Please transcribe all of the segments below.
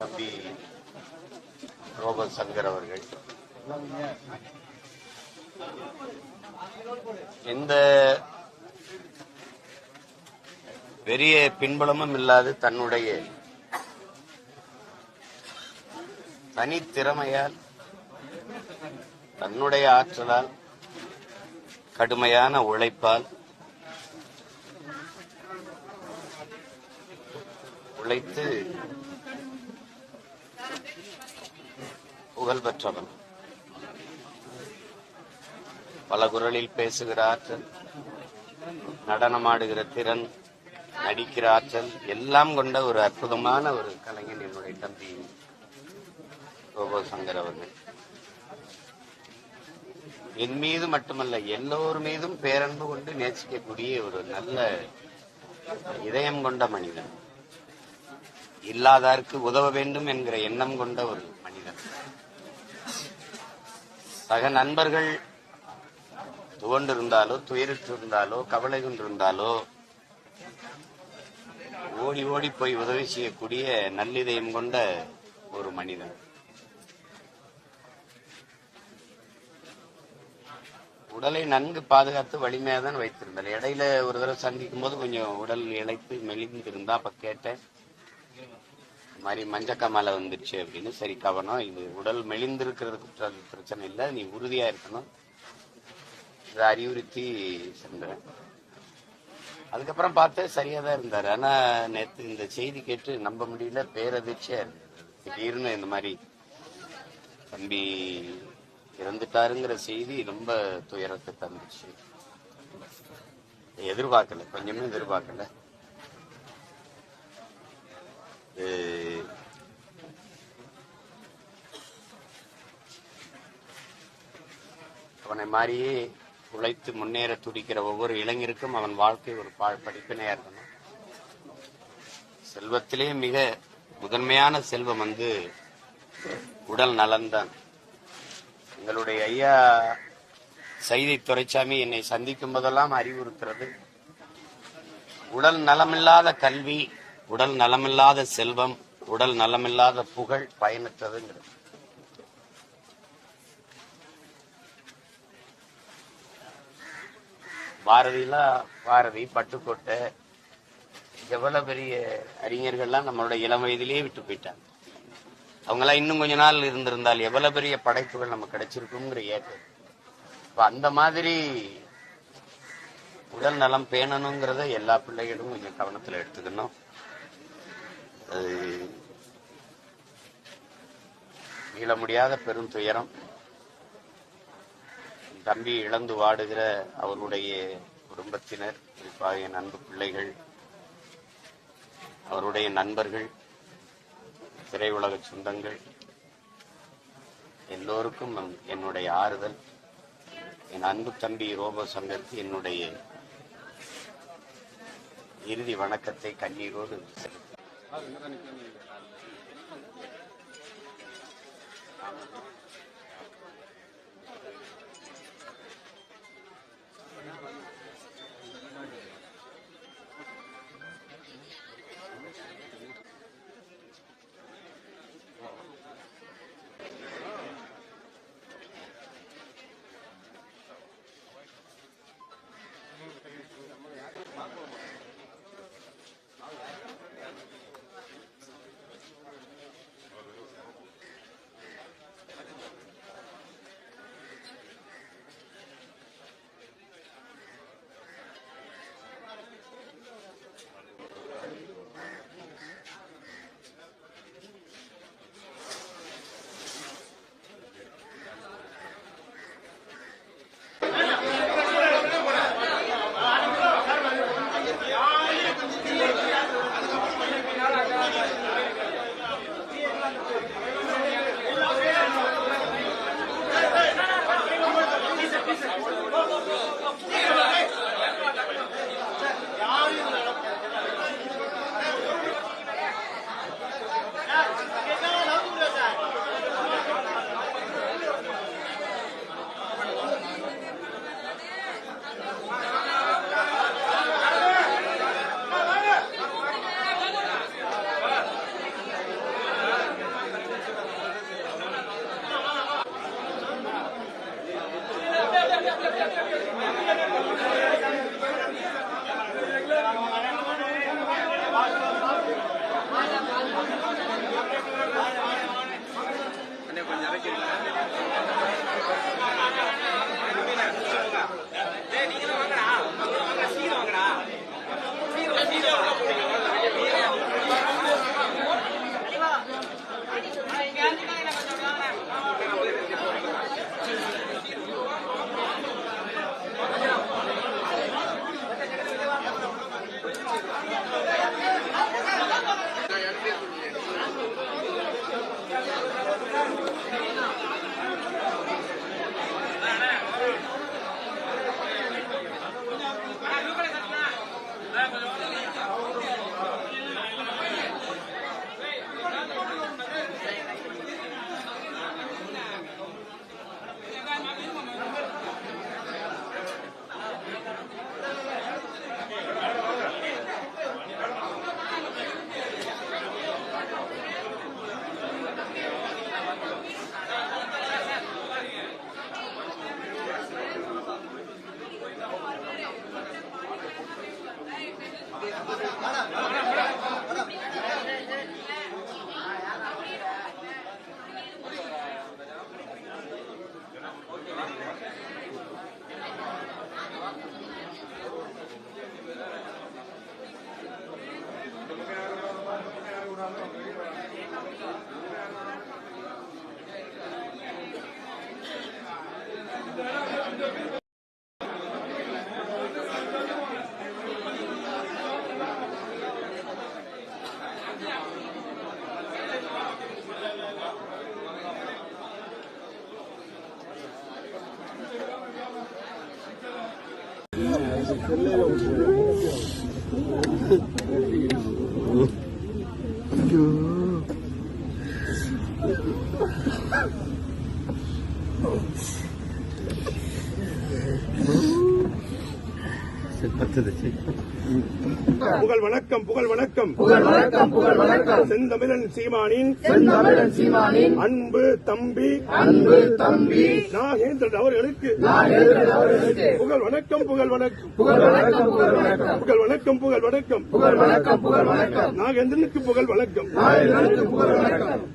தம்பி ரோபன் சங்கர் அவர்கள். எந்த பெரிய பின்பலமும் இல்லாது தன்னுடைய தனித்திறமையால் தன்னுடைய ஆற்றலால் கடுமையான உழைப்பால் உழைத்து புகழ் பெற்றவன் பல குரலில் பேசுகிற ஆற்றல் நடனமாடுகிற திறன் நடிக்கிற ஆற்றல் எல்லாம் கொண்ட ஒரு அற்புதமான ஒரு கலைஞன் என்னுடைய தம்பி கோபோ சங்கர் அவர்கள். என் மீது மட்டுமல்ல எல்லோர் மீதும் பேரன்பு கொண்டு நேசிக்கக்கூடிய ஒரு நல்ல இதயம் கொண்ட மனிதன். இல்லாதாருக்கு உதவ வேண்டும் என்கிற எண்ணம் கொண்ட ஒரு சக நண்பர்கள் துவண்டிருந்தாலோ துயரிட்டிருந்தாலோ கவலை கொண்டிருந்தாலோ ஓடி ஓடி போய் உதவி செய்யக்கூடிய நல்லிதயம் கொண்ட ஒரு மனிதன். உடலை நன்கு பாதுகாத்து வலிமையாக தான் வைத்திருந்தார். இடையில ஒரு தடவை சந்திக்கும் போது கொஞ்சம் உடல் இழைத்து மெலிந்திருந்தா அப்ப கேட்டேன். இது மாதிரி மஞ்சக்காமலை வந்துருச்சு அப்படின்னு சரி கவனம். இது உடல் மெலிந்திருக்கிறதுக்கு பிரச்சனை இல்லை. நீ உறுதியா இருக்கணும். இதை அறிவுறுத்தி சென்றேன். அதுக்கப்புறம் பார்த்தேன் சரியா தான் இருந்தார். ஆனா நேத்து இந்த செய்தி கேட்டு நம்ப முடியல. பேரதிர்ச்சியா இருந்தது. திடீர்னு இந்த மாதிரி தம்பி இறந்துட்டாருங்கிற செய்தி ரொம்ப துயரத்தை தந்துச்சு. எதிர்பார்க்கல. கொஞ்சமே எதிர்பார்க்கல. அவனை மாதிரியே உழைத்து முன்னேற துடிக்கிற ஒவ்வொரு இளைஞருக்கும் அவன் வாழ்க்கை ஒரு பா- படிப்பினையா இருக்கணும். செல்வத்திலே மிக முதன்மையான செல்வம் வந்து உடல் நலன்தான் எங்களுடைய ஐயா சைதை துரைசாமி என்னை சந்திக்கும் போதெல்லாம் அறிவுறுத்துறது. உடல் நலமில்லாத கல்வி உடல் நலமில்லாத செல்வம் உடல் நலமில்லாத புகழ் பயனற்றதுங்கிறது. பாரதியெல்லாம் பாரதி பட்டுக்கோட்டை எவ்வளவு பெரிய அறிஞர்கள்லாம் நம்மளோட இளம் வயதிலேயே விட்டு போயிட்டாங்க. அவங்கெல்லாம் இன்னும் கொஞ்ச நாள் இருந்திருந்தால் எவ்வளவு பெரிய படைப்புகள் நமக்கு கிடைச்சிருக்குங்கிற ஏக்கம். இப்ப அந்த மாதிரி உடல் நலம் பேணணுங்கிறத எல்லா பிள்ளைகளும் கொஞ்சம் கவனத்துல எடுத்துக்கணும். அது மீள முடியாத பெரும் துயரம். தம்பி இழந்து வாடுகிற அவருடைய குடும்பத்தினர் குறிப்பாக என் அன்பு பிள்ளைகள் அவருடைய நண்பர்கள் திரையுலக சொந்தங்கள் எல்லோருக்கும் என்னுடைய ஆறுதல். என் அன்பு தம்பி ரோபோ சங்கருக்கு என்னுடைய இறுதி வணக்கத்தை கண்ணீரோடு 真没有。செலுத்துகிறேன். புகழ் வணக்கம் புகழ் வணக்கம். புகழ் வணக்கம் புகழ் வணக்கம். செந்தமிழன் சீமானின் செந்தமிழன் சீமானின் அன்பு தம்பி. அன்பு தம்பி. நாகேந்திரன் அவர்களுக்கு. நாகேந்திரன் அவர்களுக்கு. புகழ் வணக்கம் புகழ் வணக்கம். புகழ் வணக்கம் புகழ் வணக்கம். புகழ் வணக்கம் புகழ் வணக்கம். புகழ் வணக்கம் புகழ் வணக்கம். நாகேந்திரனுக்கு புகழ் வணக்கம். நாகேந்திரனுக்கு புகழ் வணக்கம்.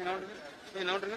நோட்டுங்க நோட்டுங்க